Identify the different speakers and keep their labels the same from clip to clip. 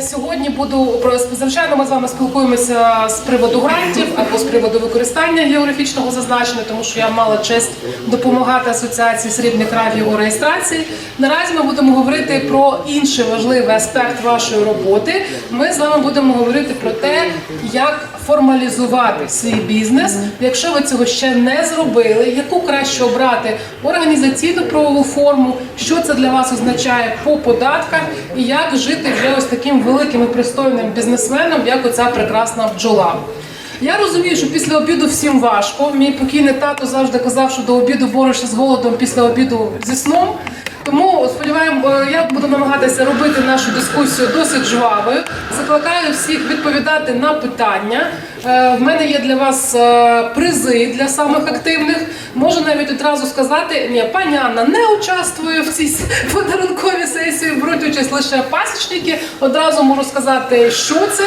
Speaker 1: Сьогодні буду звичайно. Ми з вами спілкуємося з приводу грантів або з приводу використання географічного зазначення, тому що я мала честь допомагати асоціації срібних равів у реєстрації. Наразі ми будемо говорити про інший важливий аспект вашої роботи. Ми з вами будемо говорити про те, як формалізувати свій бізнес, якщо ви цього ще не зробили, яку краще обрати організаційну правову форму, що це для вас означає по податках, і як жити вже ось таким великим і пристойним бізнесменом, як оця прекрасна бджола. Я розумію, що після обіду всім важко. Мій покійний тато завжди казав, що до обіду борешся з голодом, після обіду зі сном. Тому сподіваємо, е, я буду намагатися робити нашу дискусію досить жвавою. Закликаю всіх відповідати на питання. Е, В мене є для вас е, призи для самих активних. Можу навіть одразу сказати, ні, пані Анна не участвує в цій подарунковій сесії, беруть участь лише пасічники. Одразу можу сказати, що це.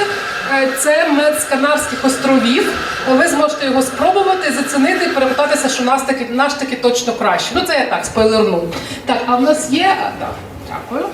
Speaker 1: Е, Це мед з Канарських островів. Ви зможете його спробувати, зацінити перепитатися, що наш таки, наш таки точно краще. Ну це я так спойлерну. Так, а в нас є. Так, дякую.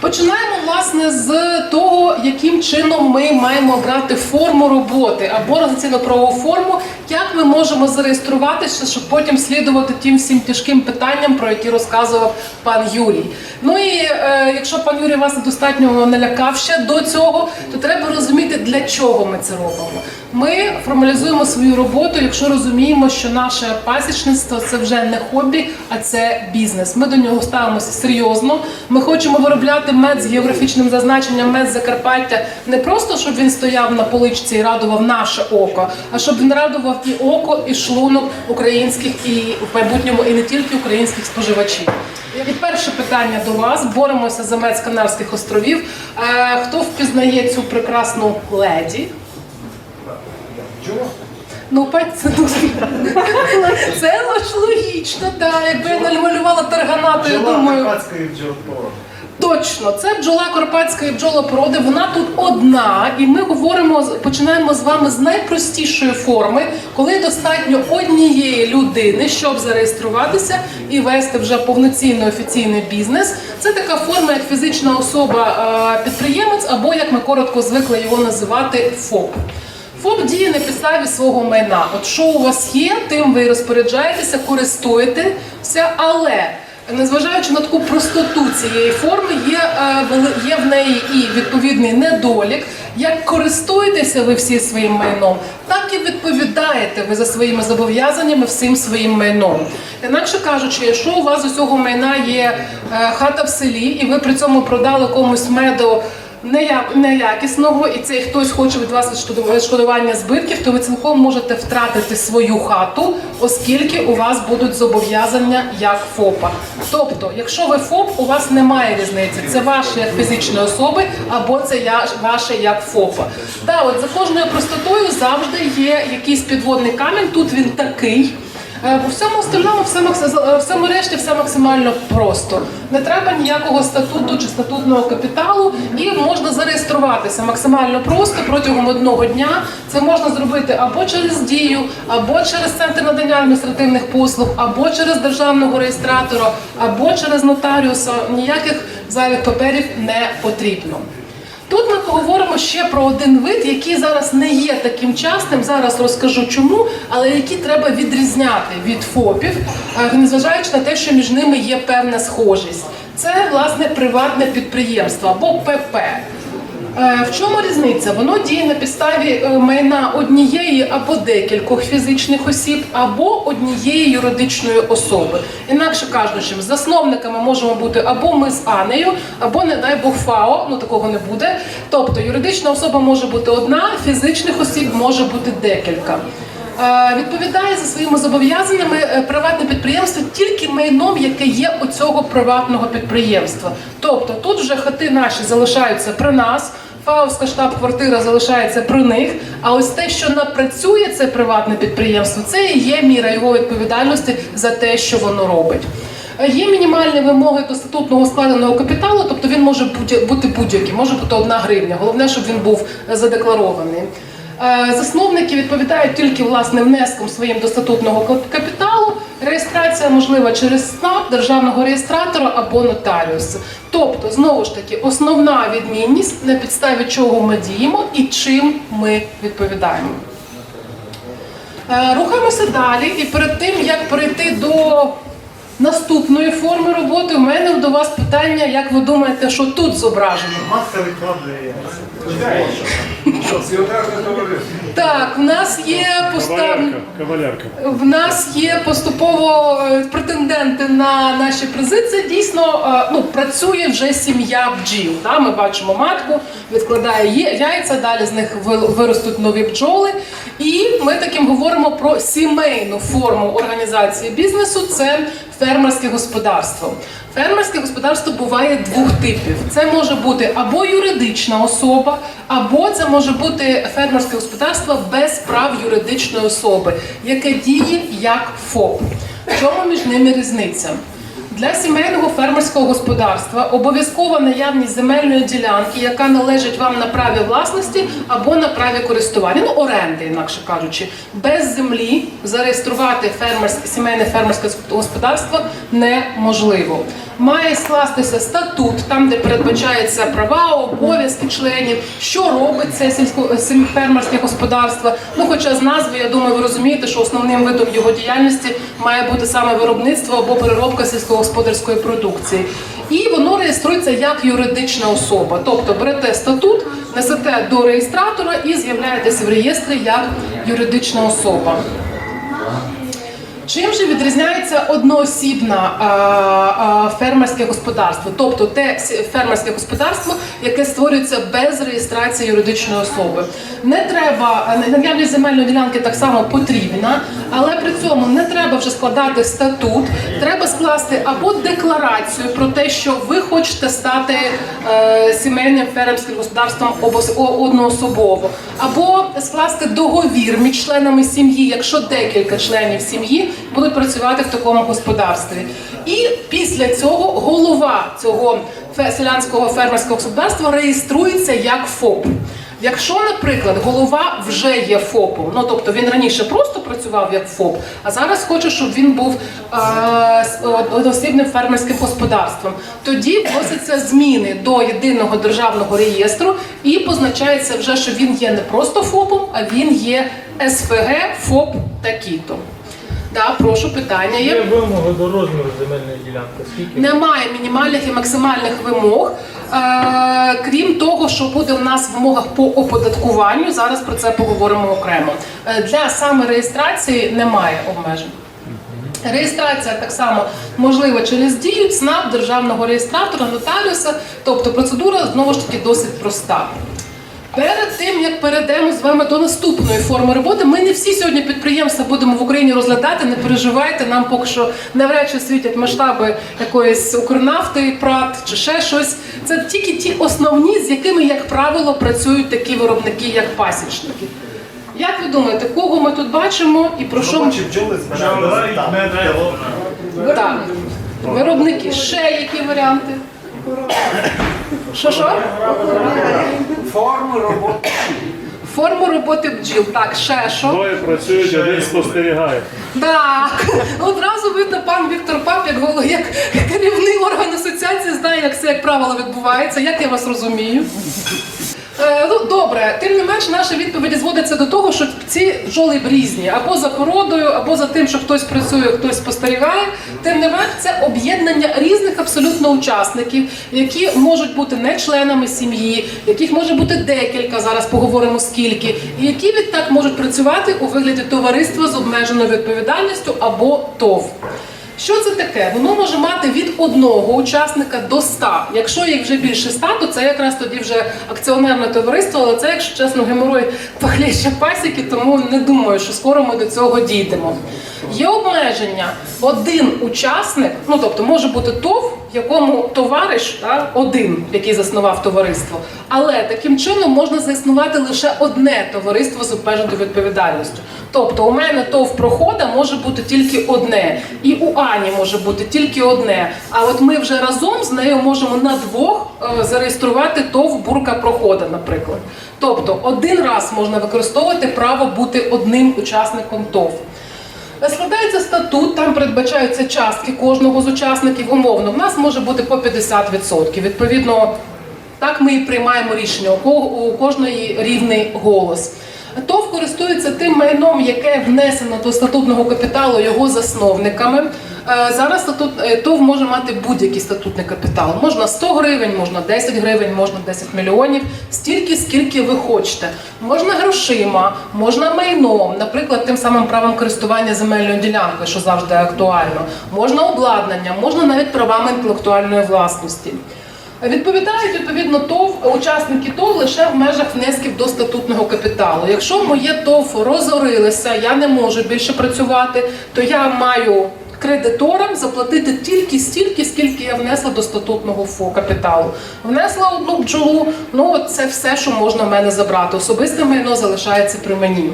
Speaker 1: Починаємо власне з того, яким чином ми маємо обрати форму роботи або організаційно правову форму, як ми можемо зареєструватися, щоб потім слідувати тим всім тяжким питанням, про які розказував пан Юрій. Ну і е, якщо пан Юрій вас недостатньо налякав ще до цього, то треба розуміти, для чого ми це робимо. Ми формалізуємо свою роботу, якщо розуміємо, що наше пасічництво це вже не хобі, а це бізнес. Ми до нього ставимося серйозно. Ми хочемо виробляти мед з географічним зазначенням мед Закарпаття не просто щоб він стояв на поличці і радував наше око, а щоб він радував і око, і шлунок українських і в майбутньому і не тільки українських споживачів. І перше питання до вас. Боремося за мед з Канарських островів. Е, Хто впізнає цю прекрасну леді? Ну, пать, це ну, це ж логічно, так. Якби я намалювала таргана, то я думаю.
Speaker 2: Карпатської бджолпо.
Speaker 1: Точно, це бджола карпатської бджолопороди. Вона тут одна, і ми говоримо починаємо з вами з найпростішої форми, коли достатньо однієї людини, щоб зареєструватися і вести вже повноцінний офіційний бізнес. Це така форма, як фізична особа е, підприємець, або як ми коротко звикли його називати ФОП. ФОП діє на підставі свого майна. От що у вас є, тим ви розпоряджаєтеся, користуєтеся, але незважаючи на таку простоту цієї форми, є, е, є в неї і відповідний недолік. Як користуєтеся ви всі своїм майном, так і відповідаєте ви за своїми зобов'язаннями всім своїм майном. Інакше кажучи, якщо у вас усього майна є е, хата в селі, і ви при цьому продали комусь меду неякісного, і цей хтось хоче від вас відшкоду- відшкодування збитків, то ви цілком можете втратити свою хату, оскільки у вас будуть зобов'язання як ФОПа. Тобто, якщо ви ФОП, у вас немає різниці. Це ваше як фізичної особи, або це я, ваше як ФОПа. Так, от за кожною простотою завжди є якийсь підводний камінь. Тут він такий. Е, По всьому остальному все, е, решті все максимально просто. Не треба ніякого статуту чи статутного капіталу, і можна зареєструватися максимально просто протягом одного дня. Це можна зробити або через дію, або через центр надання адміністративних послуг, або через державного реєстратора, або через нотаріуса. Ніяких зайвих паперів не потрібно. Тут ми поговоримо ще про один вид, який зараз не є таким частим. Зараз розкажу чому, але який треба відрізняти від ФОПів, е, незважаючи на те, що між ними є певна схожість. Це власне приватне підприємство або ПП. Е, В чому різниця? Воно діє на підставі е, майна однієї або декількох фізичних осіб, або однієї юридичної особи. Інакше кажучи, засновниками можемо бути або ми з Анею, або не дай Бог ФАО, ну такого не буде. Тобто юридична особа може бути одна, фізичних осіб може бути декілька. Е, Відповідає за своїми зобов'язаннями приватне підприємство тільки майном, яке є у цього приватного підприємства. Тобто тут вже хати наші залишаються при нас. Фаувська штаб-квартира залишається при них. А ось те, що напрацює це приватне підприємство, це і є міра його відповідальності за те, що воно робить. Е, Є мінімальні вимоги до статутного складеного капіталу, тобто він може бути будь-який, може бути одна гривня. Головне, щоб він був е, задекларований. Е, Засновники відповідають тільки власне внеском своїм до статутного кап- капіталу. Реєстрація можлива через СНАП, державного реєстратора або нотаріуса. Тобто, знову ж таки, основна відмінність на підставі чого ми діємо і чим ми відповідаємо. Е, Рухаємося далі, і перед тим як перейти до наступної форми роботи, у мене до вас питання, як ви думаєте, що тут зображено?
Speaker 2: Маска рекламної.
Speaker 1: Так, в нас є поставлені.
Speaker 3: Кавалерка, кавалерка.
Speaker 1: В нас є поступово е, претенденти на наші призи. Це дійсно е, ну, працює вже сім'я бджіл. Да? Ми бачимо матку, відкладає яйця, далі з них виростуть нові бджоли. І ми таким говоримо про сімейну форму організації бізнесу. Це фермерське господарство. Фермерське господарство буває двох типів: це може бути або юридична особа, або це може бути фермерське господарство без прав юридичної особи, яке діє як ФОП. В чому між ними різниця? Для сімейного фермерського господарства обов'язкова наявність земельної ділянки, яка належить вам на праві власності або на праві користування, ну оренди, інакше кажучи, без землі зареєструвати фермерське сімейне фермерське господарство неможливо. Має скластися статут, там де передбачаються права, обов'язки членів, що робить це сільсько фермерське господарство. Ну, хоча з назви, я думаю, ви розумієте, що основним видом його діяльності має бути саме виробництво або переробка сільськогосподарської продукції. І воно реєструється як юридична особа. Тобто берете статут, несете до реєстратора і з'являєтесь в реєстрі як юридична особа. Чим же відрізняється одноосібне фермерське господарство, тобто те фермерське господарство, яке створюється без реєстрації юридичної особи? Не треба наявність земельної ділянки так само потрібна, але при цьому не треба вже складати статут. Треба скласти або декларацію про те, що ви хочете стати е, сімейним фермерським господарством одноособово, або скласти договір між членами сім'ї, якщо декілька членів сім'ї будуть працювати в такому господарстві. І після цього голова цього селянського фермерського господарства реєструється як ФОП. Якщо, наприклад, голова вже є ФОПом, ну тобто він раніше просто працював як ФОП, а зараз хоче, щоб він був е, одноосібним фермерським господарством, тоді вносяться зміни до єдиного державного реєстру і позначається вже, що він є не просто ФОПом, а він є СФГ ФОП такі-то. Да, прошу питання
Speaker 4: Є
Speaker 1: є.
Speaker 4: вимога до розміру земельної ділянки. Скільки?
Speaker 1: Немає мінімальних і максимальних вимог, е, крім того, що буде в нас в вимогах по оподаткуванню. Зараз про це поговоримо окремо. Е, для самореєстрації немає обмежень. Реєстрація так само можлива через дію ЦНАП, державного реєстратора, нотаріуса. Тобто процедура знову ж таки досить проста. Перед тим як перейдемо з вами до наступної форми роботи, ми не всі сьогодні підприємства будемо в Україні розглядати. Не переживайте, нам поки що навряд чи світять масштаби якоїсь Укрнафти, ПРАТ чи ще щось. Це тільки ті основні, з якими, як правило, працюють такі виробники, як пасічники. Як ви думаєте, кого ми тут бачимо і про що ми так. Виробники. Ще які варіанти? Що що?
Speaker 2: Форму роботи.
Speaker 1: Форму роботи бджіл. Так, ще що?
Speaker 3: Двоє працюють, один спостерігає.
Speaker 1: Так, одразу видно, пан Віктор Пап, як голов- як керівний орган асоціації, знає, як це, як правило, відбувається. Як я вас розумію? Е, ну, добре, тим не менш, наша відповідь зводиться до того, що ці бджоли різні або за породою, або за тим, що хтось працює, хтось спостерігає. Тим не менш, це об'єднання різних абсолютно учасників, які можуть бути не членами сім'ї, яких може бути декілька. Зараз поговоримо скільки, і які відтак можуть працювати у вигляді товариства з обмеженою відповідальністю або ТОВ. Що це таке? Воно може мати від одного учасника до ста. Якщо їх вже більше ста, то це якраз тоді вже акціонерне товариство, але це, якщо чесно, геморой пахліща пасіки, тому не думаю, що скоро ми до цього дійдемо. Є обмеження. Один учасник, ну тобто може бути ТОВ, якому товариш та, один, який заснував товариство. Але таким чином можна заснувати лише одне товариство з обмеженою відповідальністю. Тобто у мене ТОВ прохода може бути тільки одне, і у Ані може бути тільки одне. А от ми вже разом з нею можемо на двох е, зареєструвати ТОВ бурка прохода, наприклад. Тобто один раз можна використовувати право бути одним учасником ТОВ. Складається статут, там передбачаються частки кожного з учасників. Умовно, в нас може бути по 50%. Відповідно, так ми і приймаємо рішення. У кожної рівний голос. ТОВ користується тим майном, яке внесено до статутного капіталу його засновниками. Е, Зараз статут е, ТОВ може мати будь-який статутний капітал. Можна 100 гривень, можна 10 гривень, можна 10 мільйонів, стільки, скільки ви хочете. Можна грошима, можна майном, наприклад, тим самим правом користування земельною ділянкою, що завжди актуально. Можна обладнанням, можна навіть правами інтелектуальної власності. Відповідають відповідно ТОВ учасники ТОВ лише в межах внесків до статутного капіталу. Якщо моє ТОВ розорилося, я не можу більше працювати, то я маю кредиторам заплатити тільки стільки, скільки я внесла до статутного капіталу. Внесла одну бджолу, ну це все, що можна в мене забрати. Особисте майно залишається при мені.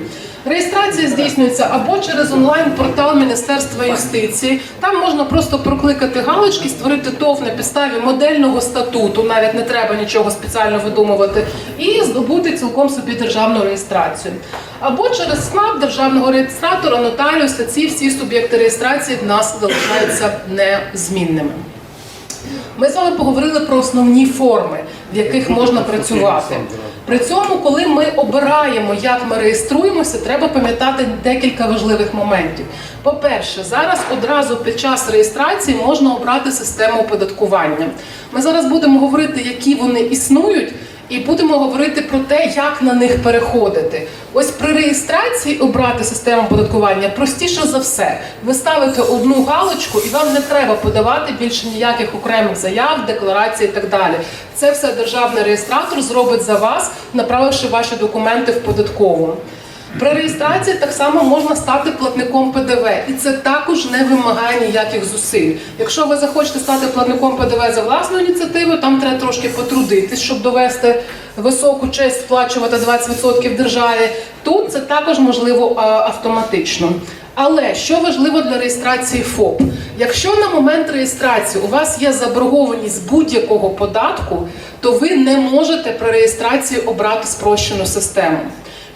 Speaker 1: Реєстрація здійснюється або через онлайн-портал Міністерства юстиції. Там можна просто прокликати галочки, створити ТОВ на підставі модельного статуту, навіть не треба нічого спеціально видумувати, і здобути цілком собі державну реєстрацію. Або через СНАП державного реєстратора, нотаріуса, ці всі суб'єкти реєстрації в нас залишаються незмінними. Ми з вами поговорили про основні форми, в яких можна працювати. При цьому, коли ми обираємо, як ми реєструємося, треба пам'ятати декілька важливих моментів. По-перше, зараз одразу під час реєстрації можна обрати систему оподаткування. Ми зараз будемо говорити, які вони існують. І будемо говорити про те, як на них переходити. Ось при реєстрації обрати систему оподаткування простіше за все. Ви ставите одну галочку, і вам не треба подавати більше ніяких окремих заяв, декларацій і так далі. Це все державний реєстратор зробить за вас, направивши ваші документи в податкову. При реєстрації так само можна стати платником ПДВ, і це також не вимагає ніяких зусиль. Якщо ви захочете стати платником ПДВ за власною ініціативою, там треба трошки потрудитись, щоб довести високу честь сплачувати 20% державі. Тут це також можливо автоматично. Але що важливо для реєстрації ФОП? Якщо на момент реєстрації у вас є заборгованість будь-якого податку, то ви не можете при реєстрації обрати спрощену систему.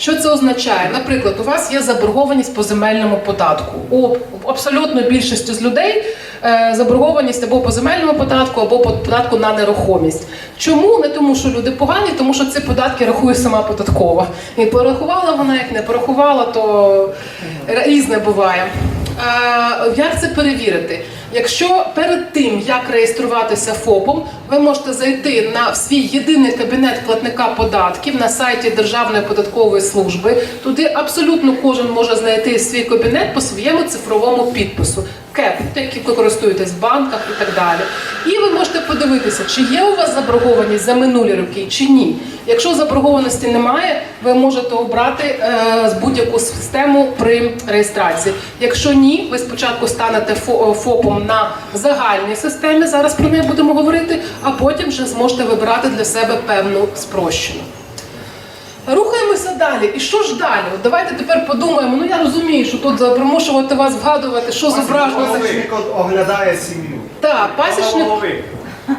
Speaker 1: Що це означає? Наприклад, у вас є заборгованість по земельному податку. У абсолютно більшості з людей е, заборгованість або по земельному податку, або по податку на нерухомість. Чому? Не тому, що люди погані, тому що ці податки рахує сама податкова. І порахувала вона, як не порахувала, то різне буває. Е, Як це перевірити? Якщо перед тим, як реєструватися ФОПом, ви можете зайти на свій єдиний кабінет платника податків на сайті Державної податкової служби, туди абсолютно кожен може знайти свій кабінет по своєму цифровому підпису. КЕП, який ви в банках і так далі. І ви можете подивитися, чи є у вас заборгованість за минулі роки, чи ні. Якщо заборгованості немає, ви можете обрати е, будь-яку систему при реєстрації. Якщо ні, ви спочатку станете фо- ФОПом на загальній системі. Зараз про неї будемо говорити, а потім вже зможете вибирати для себе певну спрощену. Рухаємося далі. І що ж далі? От давайте тепер подумаємо. Ну я розумію, що тут примушувати вас вгадувати, що зображено.
Speaker 2: Пасічник оглядає сім'ю.
Speaker 1: Так, пасічник.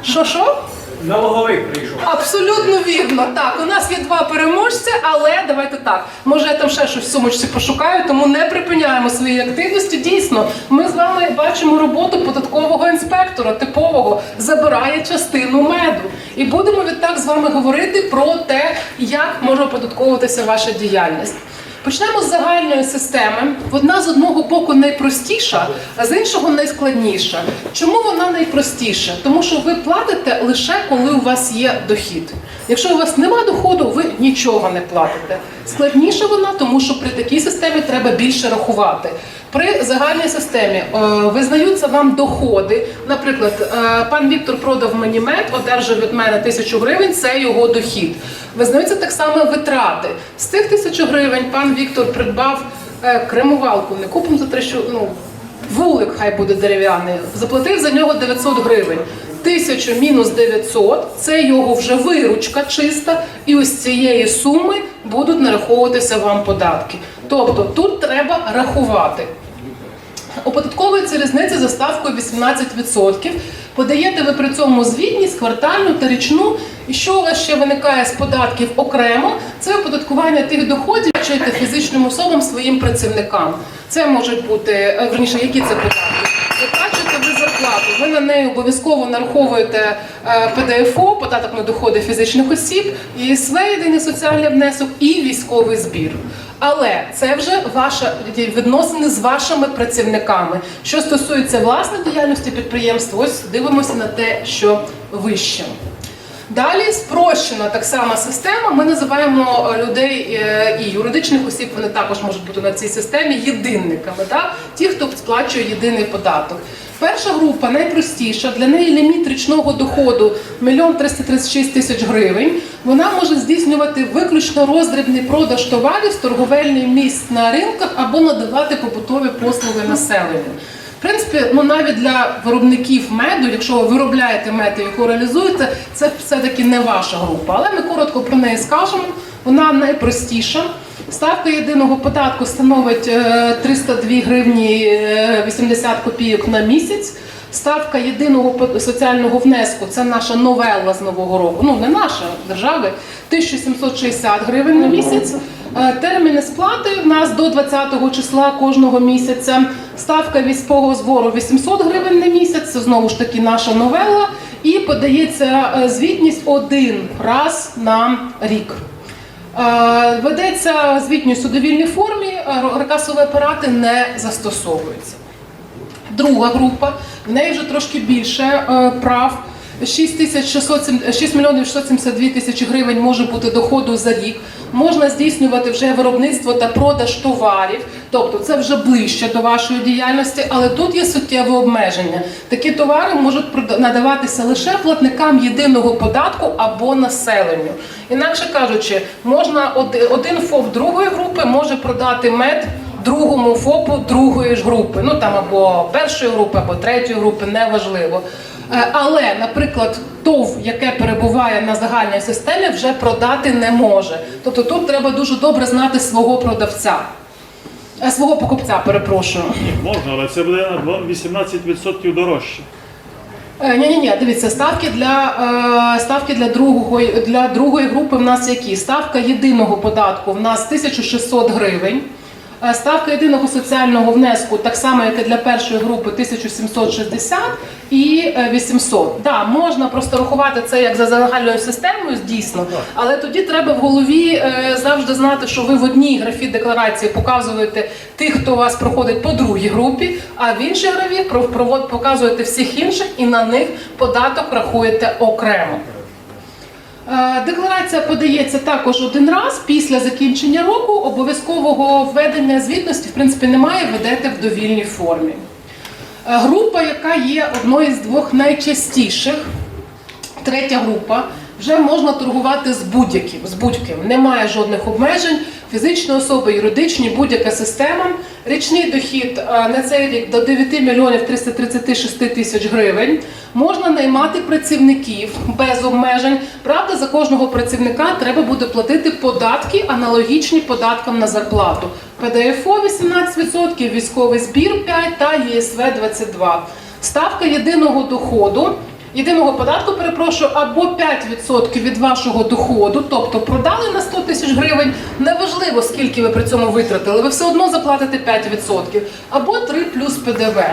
Speaker 1: Що що?
Speaker 5: Налоговик прийшов.
Speaker 1: Абсолютно вірно. Так, у нас є два переможця, але давайте так. Може, я там ще щось в сумочці пошукаю, тому не припиняємо свої активності. Дійсно, ми з вами бачимо роботу податкового інспектора, типового, забирає частину меду. І будемо відтак з вами говорити про те, як може оподатковуватися ваша діяльність. Почнемо з загальної системи. Вона з одного боку найпростіша, а з іншого найскладніша. Чому вона найпростіша? Тому що ви платите лише коли у вас є дохід. Якщо у вас нема доходу, ви нічого не платите. Складніша вона, тому що при такій системі треба більше рахувати. При загальній системі е, визнаються вам доходи. Наприклад, е, пан Віктор продав мені мед, одержав від мене тисячу гривень, це його дохід. Визнаються так само витрати. З цих тисячу гривень пан Віктор придбав е, кремувалку, не купимо за те, що ну вулик хай буде дерев'яний. Заплатив за нього 900 гривень. Тисячу мінус 900 – це його вже виручка чиста, і ось цієї суми будуть нараховуватися вам податки. Тобто тут треба рахувати. Оподатковується різниця за ставкою 18%. Подаєте ви при цьому звітність квартальну та річну. І що у вас ще виникає з податків окремо? Це оподаткування тих доходів, що даєте фізичним особам своїм працівникам. Це можуть бути е, верніше, які це податки? Зарплату, ви на неї обов'язково нараховуєте е, ПДФО, податок на доходи фізичних осіб, ЄСВ, єдиний соціальний внесок і військовий збір. Але це вже ваша відносини з вашими працівниками. Що стосується власної діяльності підприємств, ось дивимося на те, що вище. Далі спрощена так само система. Ми називаємо людей е, і юридичних осіб. Вони також можуть бути на цій системі єдинниками. Так? Ті, хто сплачує єдиний податок. Перша група найпростіша. Для неї ліміт річного доходу 1 336 тисяч гривень. Вона може здійснювати виключно роздрібний продаж товарів з торговельних місць на ринках або надавати побутові послуги населенню. В принципі, ну навіть для виробників меду, якщо ви виробляєте мед і його реалізуєте, це все-таки не ваша група. Але ми коротко про неї скажемо. Вона найпростіша. Ставка єдиного податку становить е, 302 гривні е, 80 копійок на місяць. Ставка єдиного соціального внеску це наша новела з нового року. Ну не наша держави 1760 гривень на місяць. Е, Терміни сплати в нас до 20-го числа кожного місяця. Ставка військового збору 800 гривень на місяць. Це знову ж таки наша новела. І подається е, звітність один раз на рік. Е, Ведеться звітність у довільній формі, е, касові апарати не застосовуються. Друга група, в неї вже трошки більше е, прав. 6 тисяч 607 6 мільйонів 672 тисячі гривень може бути доходу за рік. Можна здійснювати вже виробництво та продаж товарів, тобто це вже ближче до вашої діяльності, але тут є суттєве обмеження. Такі товари можуть надаватися лише платникам єдиного податку або населенню. Інакше кажучи, можна один ФОП другої групи може продати мед другому ФОПу другої ж групи, ну там або першої групи, або третьої групи, неважливо. Е, Але, наприклад, ТОВ, яке перебуває на загальній системі, вже продати не може. Тобто тут треба дуже добре знати свого продавця, Е, свого покупця, перепрошую.
Speaker 3: Ні, можна, але це буде на 18% дорожче.
Speaker 1: Ні, ні, ні, дивіться, ставки для е, ставки для другої для другої групи в нас які? Ставка єдиного податку в нас 1600 гривень. Е, Ставка єдиного соціального внеску, так само, як і для першої групи, 1760 і е, 800. Да, можна просто рахувати це як за загальною системою, дійсно, але тоді треба в голові е, завжди знати, що ви в одній графі декларації показуєте тих, хто у вас проходить по другій групі, а в іншій графі показуєте всіх інших і на них податок рахуєте окремо. Е, Декларація подається також один раз після закінчення року. Обов'язкового введення звітності, в принципі, немає, ведете в довільній формі. Е, Група, яка є одною з двох найчастіших, третя група, вже можна торгувати з будь-яким, з будь-ким. Немає жодних обмежень. Фізичні особи, юридичні, будь-яка система. Річний дохід е, на цей рік до 9 мільйонів 336 тисяч гривень. Можна наймати працівників без обмежень. Правда, за кожного працівника треба буде платити податки, аналогічні податкам на зарплату. ПДФО 18%, військовий збір 5% та ЄСВ 22%. Ставка єдиного доходу єдиного податку, перепрошую, або 5% від вашого доходу, тобто продали на 100 тисяч гривень, неважливо скільки ви при цьому витратили, ви все одно заплатите 5%, або 3 плюс ПДВ.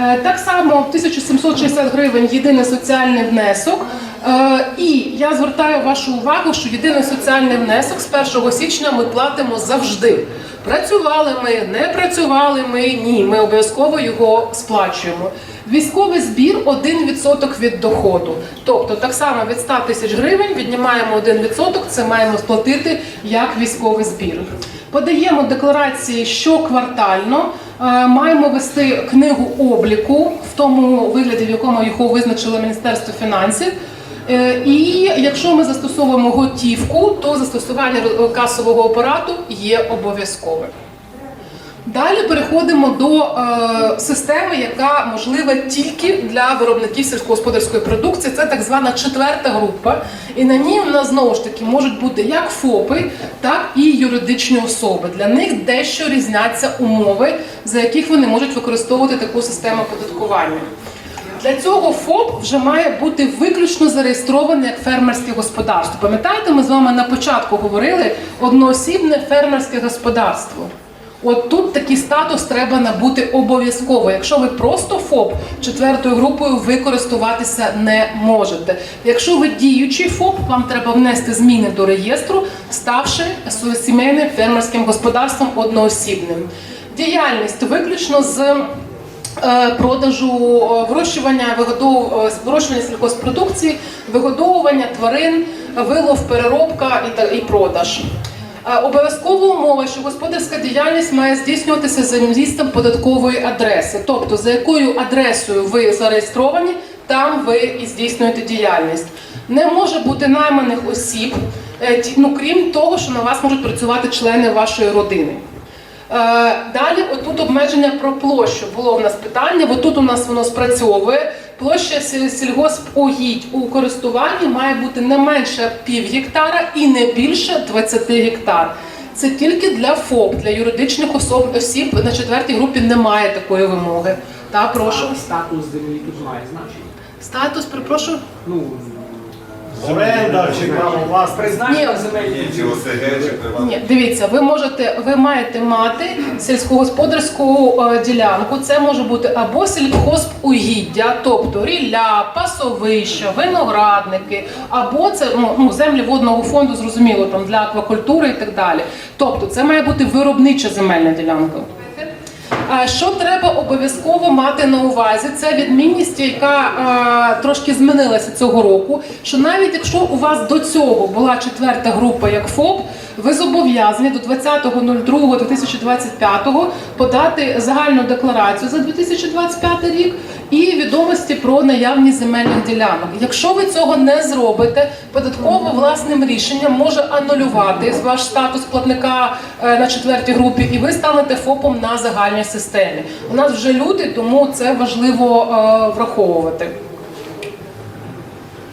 Speaker 1: Е, Так само 1760 гривень єдиний соціальний внесок. Е, І я звертаю вашу увагу, що єдиний соціальний внесок з 1 січня ми платимо завжди. Працювали ми, не працювали ми, ні, ми обов'язково його сплачуємо. Військовий збір 1% від доходу. Тобто так само від 100 тисяч гривень віднімаємо 1%, це маємо сплатити як військовий збір. Подаємо декларації щоквартально, маємо вести книгу обліку в тому вигляді, в якому його визначило Міністерство фінансів. Е, І якщо ми застосовуємо готівку, то застосування касового апарату є обов'язковим. Далі переходимо до е, системи, яка можлива тільки для виробників сільськогосподарської продукції. Це так звана четверта група. І на ній у нас знову ж таки можуть бути як ФОПи, так і юридичні особи. Для них дещо різняться умови, за яких вони можуть використовувати таку систему оподаткування. для цього ФОП вже має бути виключно зареєстрований як фермерське господарство. Пам'ятаєте, ми з вами на початку говорили одноосібне фермерське господарство. От тут такий статус треба набути обов'язково. Якщо ви просто ФОП четвертою групою ви користуватися не можете. Якщо ви діючий ФОП, вам треба внести зміни до реєстру, ставши сімейним фермерським господарством одноосібним. Діяльність виключно з е, продажу е, вирощування, е, вирощування сільгоспродукції, вигодовування тварин, вилов, переробка і продаж. Е, Обов'язкова умова, що господарська діяльність має здійснюватися за місцем податкової адреси, тобто за якою адресою ви зареєстровані, там ви і здійснюєте діяльність. Не може бути найманих осіб, е, ну крім того, що на вас можуть працювати члени вашої родини. Е, Далі, отут обмеження про площу. Було в нас питання, бо тут у нас воно спрацьовує. Площа сіль- сільгоспугідь у користуванні має бути не менше пів гектара і не більше 20 гектар. Це тільки для ФОП, для юридичних особ, осіб на четвертій групі немає такої вимоги. Та прошу.
Speaker 5: Статус землі тут має значення.
Speaker 1: Статус, перепрошую.
Speaker 5: Ну,
Speaker 2: Оренда чи право власності.
Speaker 5: призначення
Speaker 1: Ні.
Speaker 6: Чи ОСГ, чи приватний?
Speaker 1: Ні, дивіться, ви можете, ви маєте мати сільськогосподарську е, ділянку. Це може бути або сільхозугіддя, тобто рілля, пасовища, виноградники, або це ну, ну, землі водного фонду, зрозуміло, там для аквакультури і так далі. Тобто, це має бути виробнича земельна ділянка. Що треба обов'язково мати на увазі? Це відмінність, яка е, трошки змінилася цього року. Що навіть якщо у вас до цього була четверта група як ФОП, ви зобов'язані до 20.02.2025 подати загальну декларацію за 2025 рік і відомості про наявність земельних ділянок. Якщо ви цього не зробите, податково власним рішенням може анулювати ваш статус платника е, на четвертій групі, і ви станете ФОПом на загальній системі. У нас вже люди, тому це важливо е, враховувати.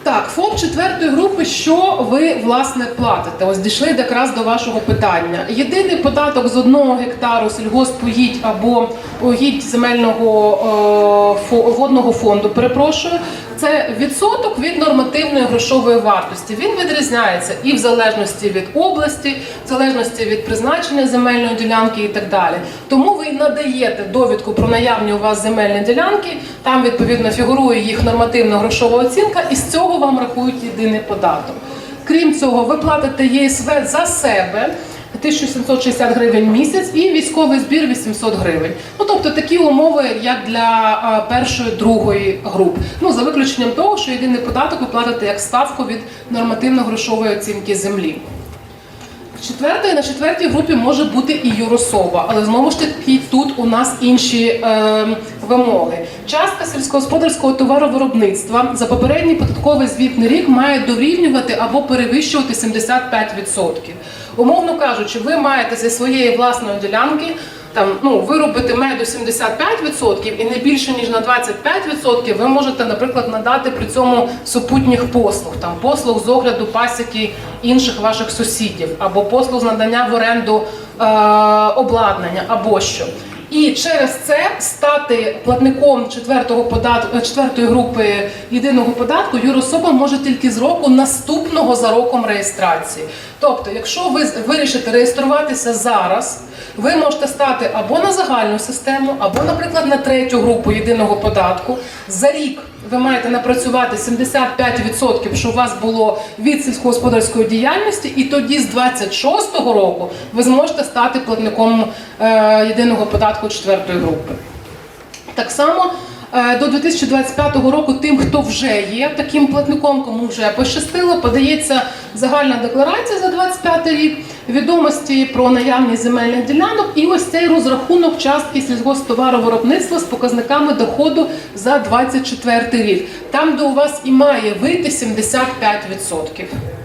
Speaker 1: Так, ФОП четвертої групи, що ви власне платите? Ось дійшли якраз до вашого питання. Єдиний податок з одного гектару сільгоспугідь або угідь земельного е, водного фонду, перепрошую, це відсоток від нормативної грошової вартості. Він відрізняється і в залежності від області, в залежності від призначення земельної ділянки і так далі. Тому ви надаєте довідку про наявні у вас земельні ділянки. Там відповідно фігурує їх нормативна грошова оцінка, і з цього вам рахують єдиний податок. Крім цього, ви платите ЄСВ за себе. 1760 гривень місяць і військовий збір 800 гривень. Ну тобто такі умови, як для е, першої другої груп. Ну за виключенням того, що єдиний податок ви платите як ставку від нормативно-грошової оцінки землі. Четвертої на четвертій групі може бути і юрособа, але знову ж таки тут у нас інші е, вимоги. Частка сільськогосподарського товаровиробництва за попередній податковий звітний рік має дорівнювати або перевищувати 75%. Умовно кажучи, ви маєте зі своєї власної ділянки там ну виробити меду 75% і не більше ніж на 25% ви можете, наприклад, надати при цьому супутніх послуг, там послуг з огляду пасіки інших ваших сусідів, або послуг з надання в оренду е, обладнання, або що. І через це стати платником четвертого податку четвертої групи єдиного податку юрособа може тільки з року наступного за роком реєстрації. Тобто, якщо ви вирішите реєструватися зараз, ви можете стати або на загальну систему, або, наприклад, на третю групу єдиного податку. За рік ви маєте напрацювати 75%, що у вас було від сільськогосподарської діяльності, і тоді з 26-го року ви зможете стати платником е, єдиного податку четвертої групи. Так само до 2025 року тим, хто вже є таким платником, кому вже пощастило, подається загальна декларація за 25 рік, відомості про наявність земельних ділянок і ось цей розрахунок частки сільгосптоваровиробництва з показниками доходу за 24 рік. Там, де у вас і має вийти 75%.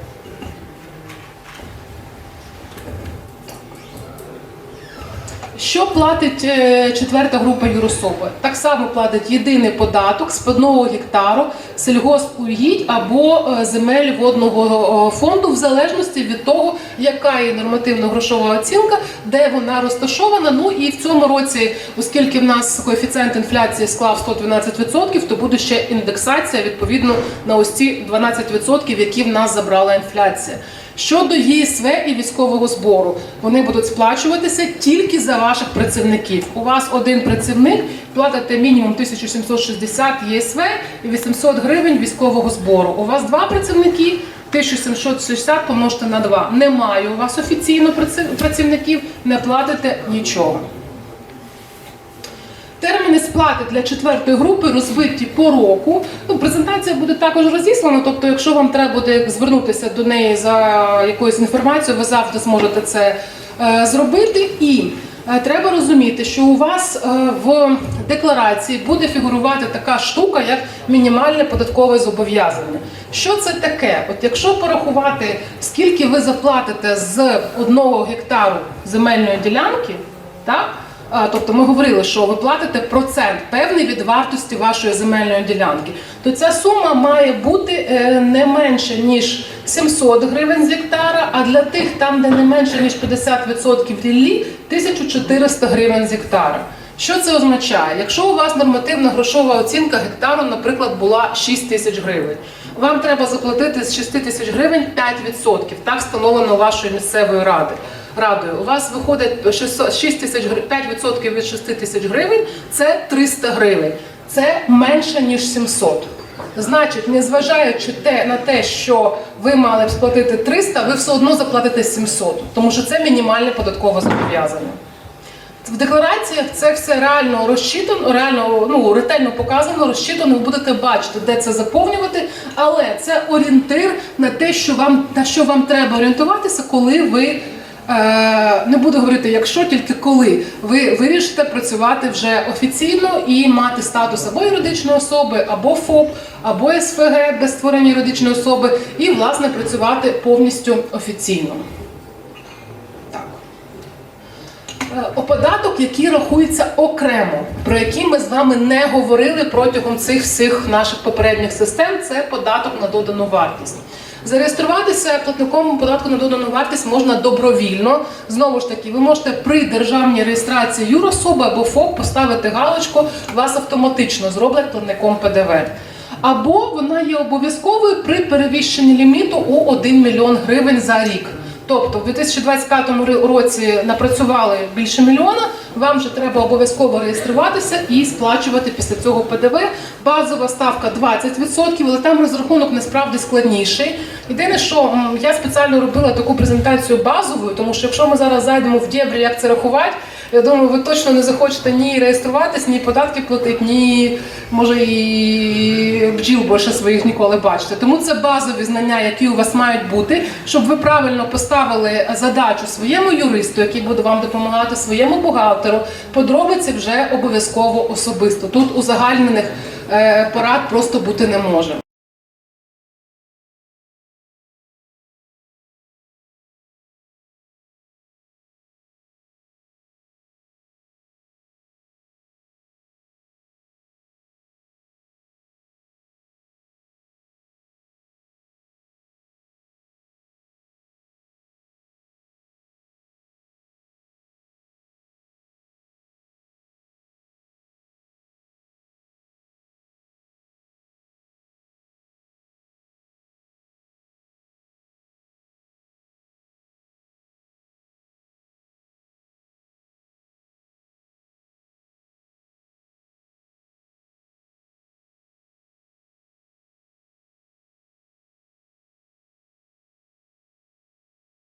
Speaker 1: Що платить е, четверта група юрособи? Так само платить єдиний податок з одного гектару сільгоспугідь або е, земель водного е, фонду, в залежності від того, яка є нормативно-грошова оцінка, де вона розташована. Ну і в цьому році, оскільки в нас коефіцієнт інфляції склав 112%, то буде ще індексація відповідно на ось ці 12%, які в нас забрала інфляція. Щодо ЄСВ і військового збору, вони будуть сплачуватися тільки за ваших працівників. У вас один працівник платите мінімум 1760 ЄСВ і 800 гривень військового збору. У вас два працівники 1760 помножте на 2. Немає у вас офіційно праці- працівників, не платите нічого. Терміни сплати для четвертої групи розбиті по року. Ну, презентація буде також розіслана. Тобто, якщо вам треба буде звернутися до неї за якоюсь інформацією, ви завжди зможете це е, зробити. І е, треба розуміти, що у вас е, в декларації буде фігурувати така штука, як мінімальне податкове зобов'язання. Що це таке? От якщо порахувати, скільки ви заплатите з одного гектару земельної ділянки, так? Тобто ми говорили, що ви платите процент певний від вартості вашої земельної ділянки, то ця сума має бути е, не менше ніж 700 гривень з гектара, а для тих, там, де не менше ніж 50% ріллі, 1400 гривень з гектара. Що це означає? Якщо у вас нормативна грошова оцінка гектару, наприклад, була 6 тисяч гривень, вам треба заплатити з 6 тисяч гривень 5%. Так встановлено вашою місцевою ради. Радою. У вас виходить 600 6 тисяч гривень, 5% від 6 тисяч гривень це 300 гривень. Це менше ніж 700. Значить, незважаючи те, на те, що ви мали б сплатити 300, ви все одно заплатите 700, тому що це мінімальне податкове зобов'язання. В деклараціях це все реально розчитано, реально ну ретельно показано, розчитано. Ви будете бачити, де це заповнювати, але це орієнтир на те, що вам на що вам треба орієнтуватися, коли ви. Е, не буду говорити, якщо тільки коли ви вирішите працювати вже офіційно і мати статус або юридичної особи, або ФОП, або СФГ без створення юридичної особи, і власне працювати повністю офіційно. Так. Е, Податок, який рахується окремо, про який ми з вами не говорили протягом цих всіх наших попередніх систем, це податок на додану вартість. Зареєструватися платником податку на додану вартість можна добровільно. Знову ж таки, ви можете при державній реєстрації юрособи або ФОП поставити галочку, вас автоматично зроблять платником ПДВ. Або вона є обов'язковою при перевищенні ліміту у 1 мільйон гривень за рік. Тобто, в 2025 ри- році напрацювали більше мільйона. Вам вже треба обов'язково реєструватися і сплачувати після цього ПДВ. Базова ставка 20%, але там розрахунок насправді складніший. Єдине, що я спеціально робила таку презентацію базовою, тому що якщо ми зараз зайдемо в дєбрі, як це рахувати, я думаю, ви точно не захочете ні реєструватись, ні податки платити, ні може і бджіл більше своїх ніколи бачите. Тому це базові знання, які у вас мають бути, щоб ви правильно поставили задачу своєму юристу, який буде вам допомагати, своєму бухгалтеру. Подробиці вже обов'язково особисто. Тут узагальнених е, порад просто бути не може.